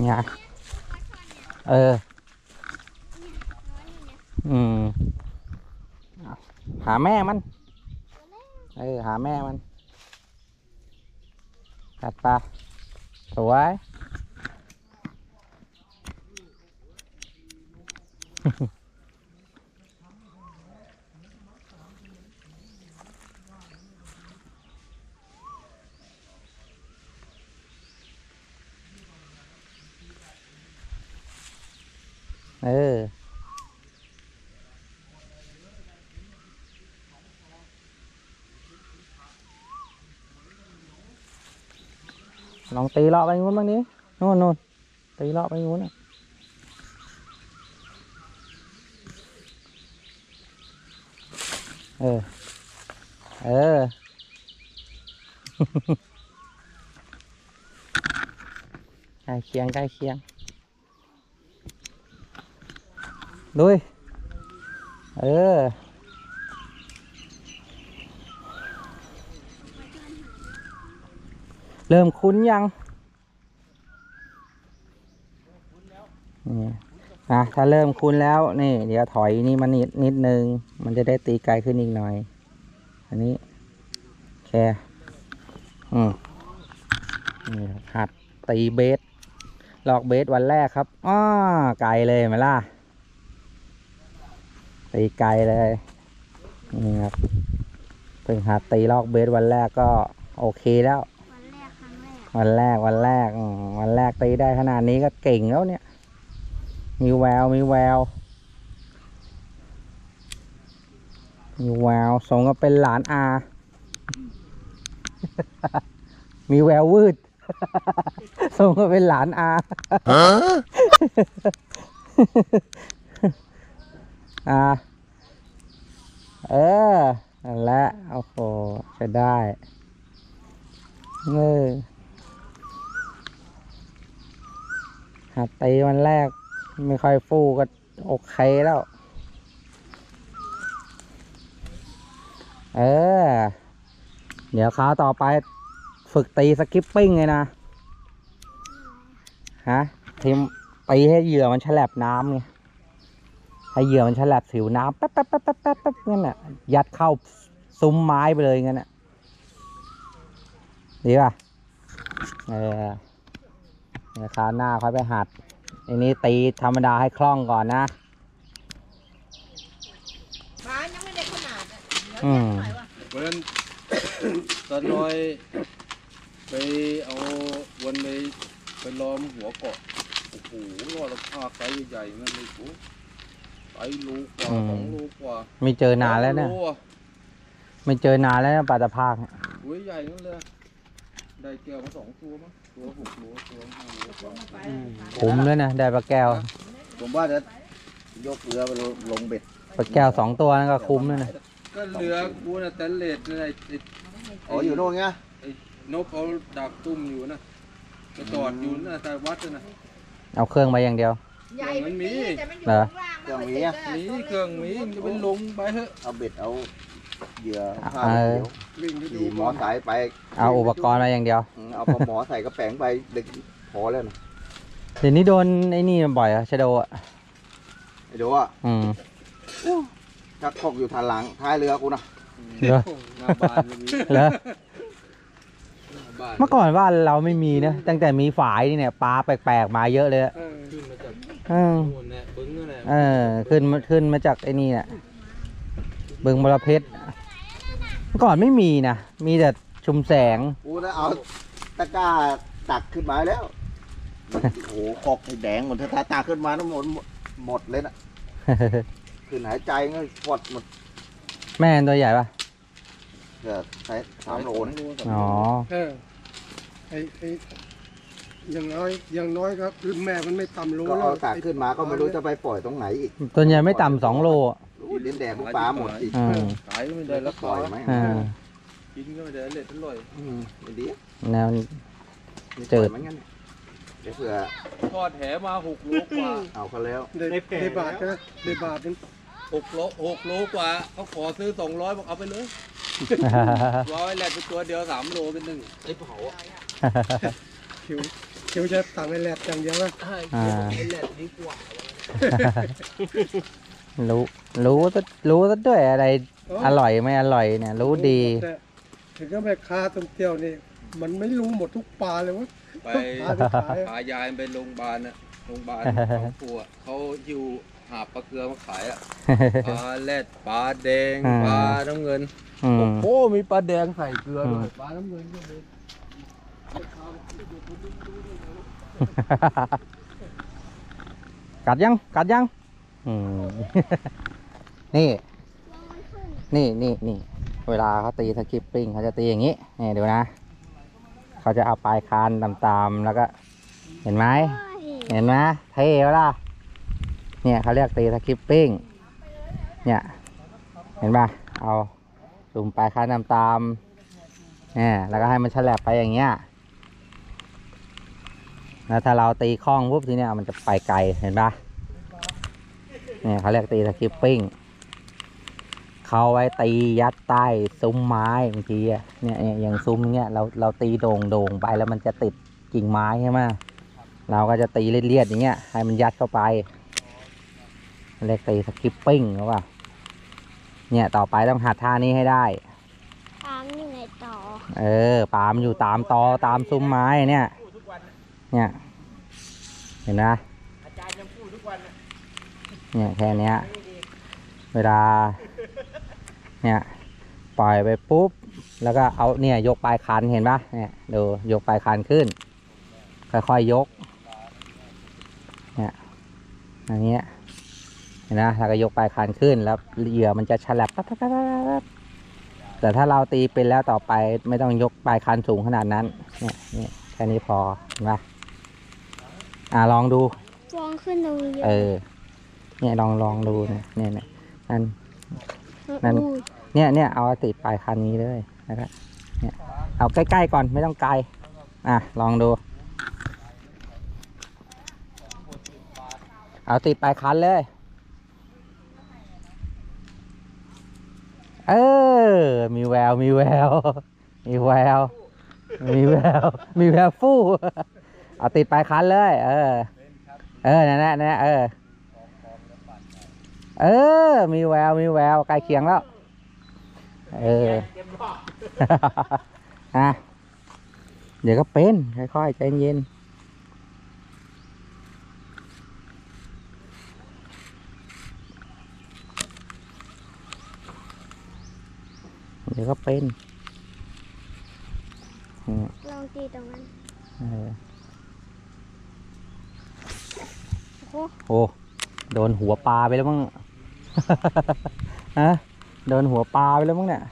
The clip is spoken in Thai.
เนี่ยเออ อืม หาแม่มัน เออ หาแม่มันตัดปลาสวย เออ ลองตีเลาะไปงู้นบ้างนี้นู่นนู่นตีเลาะไปงู้นน่ะเออ เออ ใกล้เคียงใกล้เคียง ดุย เออ เริ่มคุ้นยังนี่อะถ้าเริ่มคุ้นแล้ว นี่ เดี๋ยวถอยนี่มานิดนิดนึง มันจะได้ตีไกลขึ้นอีกหน่อย อันนี้แค่อืมนี่หัดตีเบสลอกเบสวันแรกครับอ้อไกลเลยไหมล่ะ ตีไกลเลย นี่ครับเพิ่งหัดตีลอกเบสวันแรกก็โอเคแล้ว วันแรกครั้งแรก วันแรกวันแรกอืมวันแรกตีได้ขนาดนี้ก็เก่งแล้วเนี่ย มีแววมีแววมีแววสมก็เป็นหลานอา มีแวววืดสมก็เป็นหลานอา อ่า เออนั่นแหละโอ้โหจะได้เออหัดตีวันแรก ไม่ค่อยฟูก็โอเคแล้ว เออ เดี๋ยวคราวต่อไปฝึกตีสกิปปิ้งเลยนะ ฮะทีมตีให้เหยื่อมันฉลับน้ำไง ให้เหยื่อมันฉลับสิวน้ำแป๊บแป๊บแป๊บแป๊บแป๊บแป๊บงั้นน่ะยัดเข้าซุ้มไม้ไปเลยงั้นน่ะดีป่ะเออเดี๋ยวคราวหน้าค่อยไปหัดอันนี้ตีธรรมดาให้คล่องก่อนนะ บ้านยังไม่ได้ขนาดอะเดี๋ยวอืม หน่อยว่าเพราะฉะนั้น ตอนน้อยไปเอาวันไปไปล้อมหัวเกาะโอ้โหรอดละผ้าไซส์ใหญ่ๆนั่นเลยโอ้ ไซส์ลูกว่าอืม สองลูกว่าไม่เจอนานแล้วเนี่ยสองโอะไม่เจอนานแล้วนะปลาตะภาคเนี่ยโอ้ยใหญ่นั่นเลยได้แก้วมาสองตัวมั้งตัวหกโลตัวห้าโลกว่าคุ้มแล้วนะได้ปลาแก้วผมว่าจะยกเรือไปลงเบ็ดปลาแก้วสองตัวนั่นก็คุ้มแล้วนะก็เรือกูน่ะแตนเลสนั่นไอ้ไอ้อ๋ออยู่โน่นไงไอ้นกเขาดักตุ้มอยู่นะก็จอดอยู่นะแต่วัดน่ะ เอาเครื่องมาอย่างเดียว ใหญ่มันมีแต่มันอยู่เหรอข้างล่าง มันไม่ติดอะมีเครื่องมีมันจะเป็นลงไปเถอะเอาเบ็ดเอาเหยื่อผ้าเออเดียววิ่งไปดูขี่มอสายไปเอาอุปกรณ์มาอย่างเดียว อืมเอาปลาหมอใส่กระแป๋งไปเด็กพอแล้วนะเดี๋ยวนี้โดนไอ้นี่บ่อยอะชะโดอะไอ้ดูว่าอืม ชักคอกอยู่ทางหลังท้ายเรือกูนะเหรอ หน้าบ้านก็มีเหรอหน้าบ้านเมื่อก่อนบ้านเราไม่มีนะตั้งแต่มีฝายนี่เนี่ยปลาแปลกๆมาเยอะเลยอะ เออขึ้นมาจาก เออนู่นเนี่ยบึ้งนั่นแหละเออขึ้นมาขึ้นมาจากไอ้นี่แหละบึงบรเพชรเมื่อก่อนไม่มีนะมีแต่ชุมแสงกูจะเอาตะกร้าตักขึ้นมาแล้วโอ้โหคอกให้แดงหมดถ้าตักขึ้นมาทั้งหมดหมดเลยนะขึ้นหายใจก็ฟอดหมดแม่นตัวใหญ่ปะเดี๋ยวใช้สามโลนะอ๋อ เออไอ้ไอ้ อย่างน้อยอย่างน้อยก็คือแม่มันไม่ต่ำโลก็แล้วเอาตักขึ้นมาก็ไม่รู้จะไปปล่อยตรงไหนอีกตัวใหญ่ไม่ต่ำสองโลอะอู้เลี้ยงแดงพวกปลาหมดอีกอืมขายก็ไม่ได้ราปคาล่อยไหมอ่ากินก็ไม่ได้เล็ดอร่อยอืมไม่ดีแนวไม่เจิปล่อยดไหมงั้นเนี่ยเดี๋ยวเผื่อทอดแหมาหกโลกว่าเอาเขาแล้วได้ได้บาทนะได้บาทนึงหกโลหกโลกว่าเขาขอซื้อสองร้อยบอกเอาไปเลยร้อยแหลกไปตัวเดียวสามโลเป็นหนึ่งไอ้เผาอะคิว เดี๋ยวจะสั่งไอ้แหลกอย่างเดียวว่าอ่าแหละดีกว่ารู้รู้ซะรู้ซะด้วยอะไรอร่อยไม่อร่อยเนี่ย รู้ดี แต่ถึงก็แม่ค้าตรงเที่ยวนี่มันไม่รู้หมดทุกปลาเลยวะไปปลาที่ขายพายายไปโรงพยาบาลน่ะโรงพยาบาลของครัวเขาอยู่หาบปลาเกลือมาขายอะปลาแรดปลาแดงอ่า ปลาน้ำเงินอืม โอ้โหมีปลาแดงใส่เกลือด้วอืยมปลาน้ำเงินก็มี กัดยัง กัดยังนี่ นี่นี่นี่เวลาเขาตีสกิปปิ้งเขาจะตีอย่างนี้นี่ดูนะ เขาจะเอาปลายคานตามๆแล้วก็ เห็นไหมเห็นไหมเท่เวล่ะเนี่ยเขาเรียกตีสกิปปิ้งเนี่ย เห็นปะเอาลุมปลายคานตามๆเนี่ยแล้วก็ให้มันฉลับไปอย่างเงี้ย แล้วถ้าเราตีคล้องปุ๊บทีเนี้ยมันจะไปไกลเห็นปะเนี่ยเขาเรียกตีสกิปปิ้งเขาไว้ตียัดใต้ซุ้มไม้บางทีอะเนี่ยเนี่ยอย่างซุ้มเนี้ยเราเราตีโด่งโด่งไปแล้วมันจะติดกิ่งไม้ใช่ไหมเราก็จะตีเลียดๆอย่างเงี้ยให้มันยัดเข้าไปเรียกตีสกิปปิ้งหรือเปล่าเนี่ยต่อไปต้องหัดท่านี้ให้ได้ตามอยู่ในต่อเออปามนอยู่ตามตอตามซุ้มไม้เนี่ย เนี่ย เห็นนะอาจารย์ยังพูดทุกวันนะเนี่ยแค่เนี้ยเวลา เนี่ย ปล่อยไปปุ๊บ แล้วก็เอาเนี่ยยกปลายคันเห็นปะเนี่ยดูยกปลายคันขึ้น ค่อยๆยกเนี่ยอย่างเงี้ยเห็นนะแล้วก็ยกปลายคันขึ้นแล้วเหยื่อมันจะฉลับปั๊บปั๊บปั๊บปั๊บปั๊บแต่ถ้าเราตีเป็นแล้วต่อไปไม่ต้องยกปลายคันสูงขนาดนั้น เนี่ยเนี่ยแค่นี้พอเห็นปะ อ่าลองดูฟองขึ้นตรงนี้เออ เนี่ยลองลองดูเนี่ยเนี่ยเนี่ยนั่น นั่น อุ้ยเนี่ยเนี่ยเอาติดปลายคันนี้เลยนะครับเนี่ยเอาใกล้ๆก่อนไม่ต้องไกล อะลองดู เอาติดปลายคันเลย เออ มีแวว มีแวว มีแวว มีแวว มีแววฟู่ เอาติดปลายคันเลย เออ เออนั่นแหละนั่นแหละเออ เออ มีแวว มีแววใกล้เคียงแล้ว เออเตรียมรอบอะเดี๋ยวก็เป็น ค่อยๆ ใจเย็นเดี๋ยวก็เป็นอืมลองตีตรงนั้น เออ โอ้โห โอ้โดนหัวปลาไปแล้วมั้งฮะโดนหัวปลาไปแล้วมั้งเนี่ย